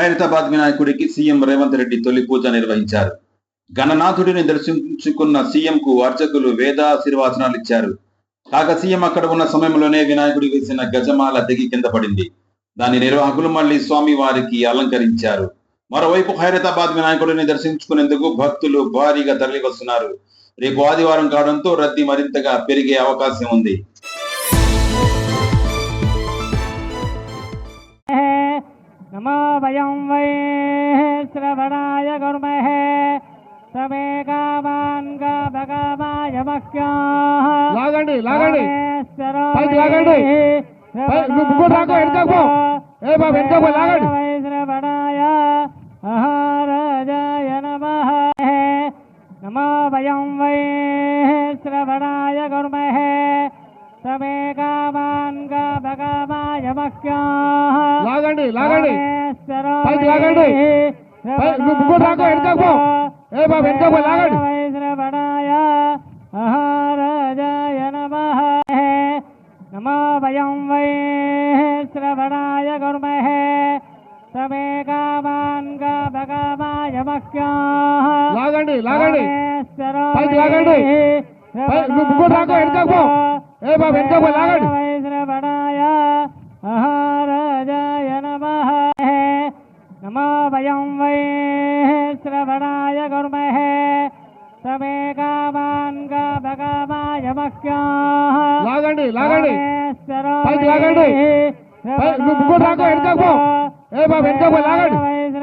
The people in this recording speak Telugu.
హైదరాబాద్ వినాయకుడికి సీఎం రేవంత్ రెడ్డి తొలి పూజ నిర్వహించారు. గణనాథుడిని దర్శించుకున్న సీఎంకు అర్చకులు వేదాశీర్వాచనాలు ఇచ్చారు. కాగా సీఎం అక్కడ ఉన్న సమయంలోనే వినాయకుడి వేసిన గజమాల దిగి కింద పడింది. దాని నిర్వాహకులు మళ్ళీ స్వామి వారికి అలంకరించారు. మరోవైపు హైదరాబాద్ వినాయకుడిని దర్శించుకునేందుకు భక్తులు భారీగా తరలి వస్తున్నారు రేపు ఆదివారం కావడంతో రద్దీ మరింతగా పెరిగే అవకాశం ఉంది. నమో వయం వై శ్రవణాయ గుర్మహే సమే కామాన్ భగవాయ లాగండి లాగండి పైకి లాగండి. పై- ము- ముగ్గురు లాగు, వెనకకు పో. ఏ బాబు, వెనకకు పో, లాగండి. శ్రవణాయ మహారాజాయ నమ నమో వయం వై శ్రవణాయ గుర్మహే సమే కామాన్ భగవాయ లాగండి లాగండి పైకి లాగండి. ముగ్గురు లాగు, వెనకకు పో. ఏ బాబు, వెనకకు పో, లాగండి. నమ వయం వై శ్రవణాయ గుర్మహే లాగండి లాగండి పైకి ముగ్గురు. ఏ బాబు, లాగండి. నమో వయం వై శ్రవణాయ గుర్మహే సమే కామాన్ భగవాయ లాగండి లాగండి పైకి లాగండి. పై- ము- ముగ్గురు లాగు, వెనకకు పో. ఏ బాబు, వెనకకు పో, లాగండి.